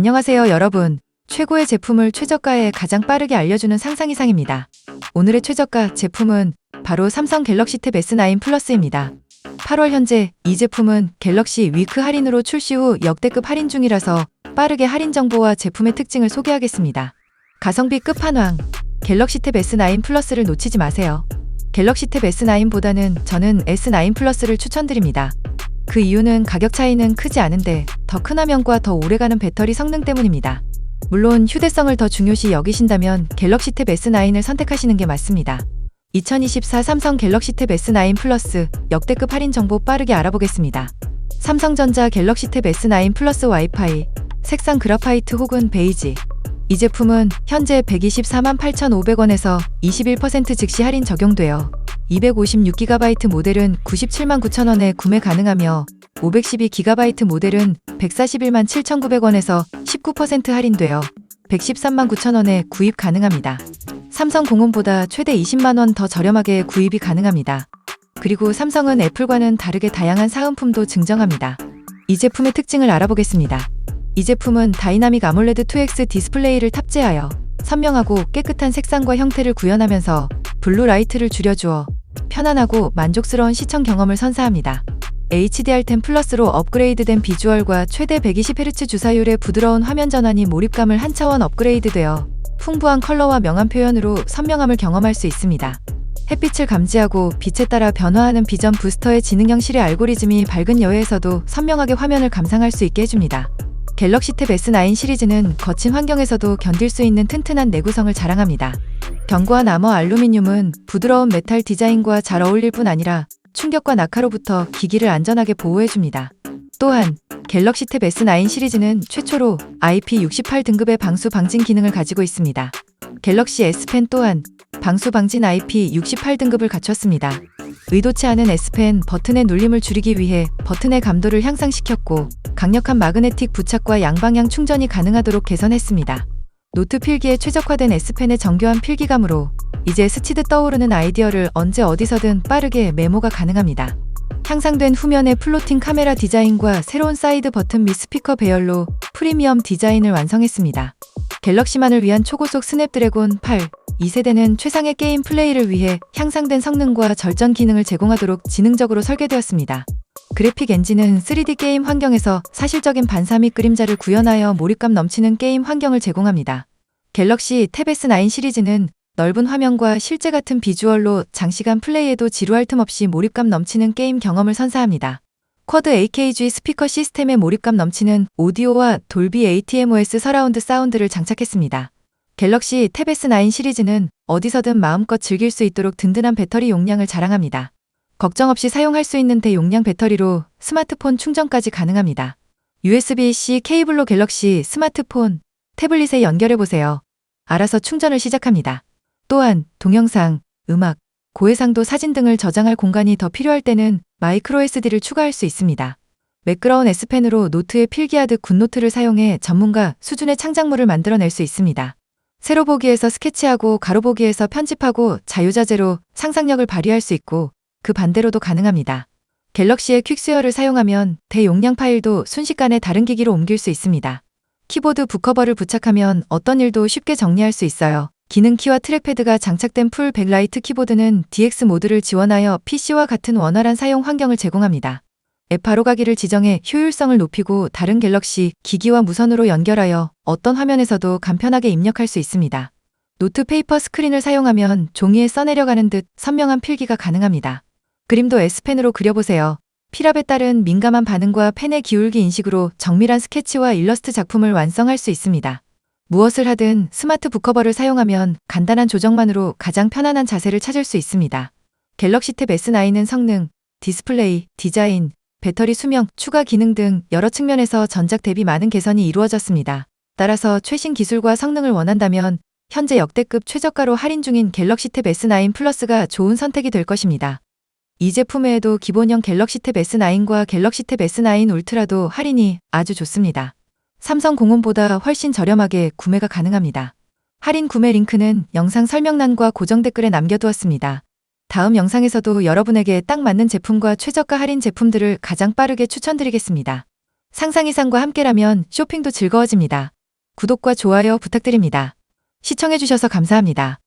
안녕하세요, 여러분. 최고의 제품을 최저가에 가장 빠르게 알려주는 상상 이상입니다. 오늘의 최저가 제품은 바로 삼성 갤럭시 탭 S9 플러스입니다. 8월 현재 이 제품은 갤럭시 위크 할인으로 출시 후 역대급 할인 중이라서 빠르게 할인 정보와 제품의 특징을 소개하겠습니다. 가성비 끝판왕 갤럭시 탭 S9 플러스를 놓치지 마세요. 갤럭시 탭 S9보다는 저는 S9 플러스를 추천드립니다. 그 이유는 가격 차이는 크지 않은데 더 큰 화면과 더 오래가는 배터리 성능 때문입니다. 물론 휴대성을 더 중요시 여기신다면 갤럭시 탭 S9을 선택하시는 게 맞습니다. 2024 삼성 갤럭시 탭 S9 플러스 역대급 할인 정보 빠르게 알아보겠습니다. 삼성전자 갤럭시 탭 S9 플러스 와이파이 색상 그라파이트 혹은 베이지 이 제품은 현재 124만 8,500원에서 21% 즉시 할인 적용되어 256GB 모델은 97만 9천원에 구매 가능하며 512GB 모델은 141만 7,900원에서 19% 할인되어 113만 9천원에 구입 가능합니다. 삼성 공홈보다 최대 20만원 더 저렴하게 구입이 가능합니다. 그리고 삼성은 애플과는 다르게 다양한 사은품도 증정합니다. 이 제품의 특징을 알아보겠습니다. 이 제품은 다이나믹 아몰레드 2X 디스플레이를 탑재하여 선명하고 깨끗한 색상과 형태를 구현하면서 블루 라이트를 줄여주어 편안하고 만족스러운 시청 경험을 선사합니다. HDR10 플러스로 업그레이드된 비주얼과 최대 120Hz 주사율의 부드러운 화면 전환이 몰입감을 한 차원 업그레이드되어 풍부한 컬러와 명암 표현으로 선명함을 경험할 수 있습니다. 햇빛을 감지하고 빛에 따라 변화하는 비전 부스터의 지능형 실의 알고리즘이 밝은 여해에서도 선명하게 화면을 감상할 수 있게 해줍니다. 갤럭시 탭 S9 시리즈는 거친 환경에서도 견딜 수 있는 튼튼한 내구성을 자랑합니다. 견고한 아머 알루미늄은 부드러운 메탈 디자인과 잘 어울릴 뿐 아니라 충격과 낙하로부터 기기를 안전하게 보호해줍니다. 또한 갤럭시 탭 S9 시리즈는 최초로 IP68 등급의 방수 방진 기능을 가지고 있습니다. 갤럭시 S펜 또한 방수 방진 IP68 등급을 갖췄습니다. 의도치 않은 S펜 버튼의 눌림을 줄이기 위해 버튼의 감도를 향상시켰고 강력한 마그네틱 부착과 양방향 충전이 가능하도록 개선했습니다. 노트 필기에 최적화된 S펜의 정교한 필기감으로 이제 스치듯 떠오르는 아이디어를 언제 어디서든 빠르게 메모가 가능합니다. 향상된 후면의 플로팅 카메라 디자인과 새로운 사이드 버튼 및 스피커 배열로 프리미엄 디자인을 완성했습니다. 갤럭시만을 위한 초고속 스냅드래곤 8 2세대는 최상의 게임 플레이를 위해 향상된 성능과 절전 기능을 제공하도록 지능적으로 설계되었습니다. 그래픽 엔진은 3D 게임 환경에서 사실적인 반사 및 그림자를 구현하여 몰입감 넘치는 게임 환경을 제공합니다. 갤럭시 탭 S9 시리즈는 넓은 화면과 실제 같은 비주얼로 장시간 플레이에도 지루할 틈 없이 몰입감 넘치는 게임 경험을 선사합니다. 쿼드 AKG 스피커 시스템에 몰입감 넘치는 오디오와 돌비 ATMOS 서라운드 사운드를 장착했습니다. 갤럭시 탭 S9 시리즈는 어디서든 마음껏 즐길 수 있도록 든든한 배터리 용량을 자랑합니다. 걱정 없이 사용할 수 있는 대용량 배터리로 스마트폰 충전까지 가능합니다. USB-C 케이블로 갤럭시 스마트폰, 태블릿에 연결해 보세요. 알아서 충전을 시작합니다. 또한 동영상, 음악, 고해상도 사진 등을 저장할 공간이 더 필요할 때는 마이크로 SD를 추가할 수 있습니다. 매끄러운 S펜으로 노트에 필기하듯 굿노트를 사용해 전문가 수준의 창작물을 만들어낼 수 있습니다. 세로 보기에서 스케치하고 가로 보기에서 편집하고 자유자재로 상상력을 발휘할 수 있고 그 반대로도 가능합니다. 갤럭시의 퀵스웨어를 사용하면 대용량 파일도 순식간에 다른 기기로 옮길 수 있습니다. 키보드 북커버를 부착하면 어떤 일도 쉽게 정리할 수 있어요. 기능 키와 트랙패드가 장착된 풀 백라이트 키보드는 DX 모드를 지원하여 PC와 같은 원활한 사용 환경을 제공합니다. 앱 바로 가기를 지정해 효율성을 높이고 다른 갤럭시 기기와 무선으로 연결하여 어떤 화면에서도 간편하게 입력할 수 있습니다. 노트 페이퍼 스크린을 사용하면 종이에 써내려가는 듯 선명한 필기가 가능합니다. 그림도 S펜으로 그려보세요. 필압에 따른 민감한 반응과 펜의 기울기 인식으로 정밀한 스케치와 일러스트 작품을 완성할 수 있습니다. 무엇을 하든 스마트 북커버를 사용하면 간단한 조정만으로 가장 편안한 자세를 찾을 수 있습니다. 갤럭시 탭 S9은 성능, 디스플레이, 디자인, 배터리 수명, 추가 기능 등 여러 측면에서 전작 대비 많은 개선이 이루어졌습니다. 따라서 최신 기술과 성능을 원한다면 현재 역대급 최저가로 할인 중인 갤럭시 탭 S9 플러스가 좋은 선택이 될 것입니다. 이 제품 외에도 기본형 갤럭시 탭 S9과 갤럭시 탭 S9 울트라도 할인이 아주 좋습니다. 삼성 공홈보다 훨씬 저렴하게 구매가 가능합니다. 할인 구매 링크는 영상 설명란과 고정 댓글에 남겨두었습니다. 다음 영상에서도 여러분에게 딱 맞는 제품과 최저가 할인 제품들을 가장 빠르게 추천드리겠습니다. 상상 이상과 함께라면 쇼핑도 즐거워집니다. 구독과 좋아요 부탁드립니다. 시청해주셔서 감사합니다.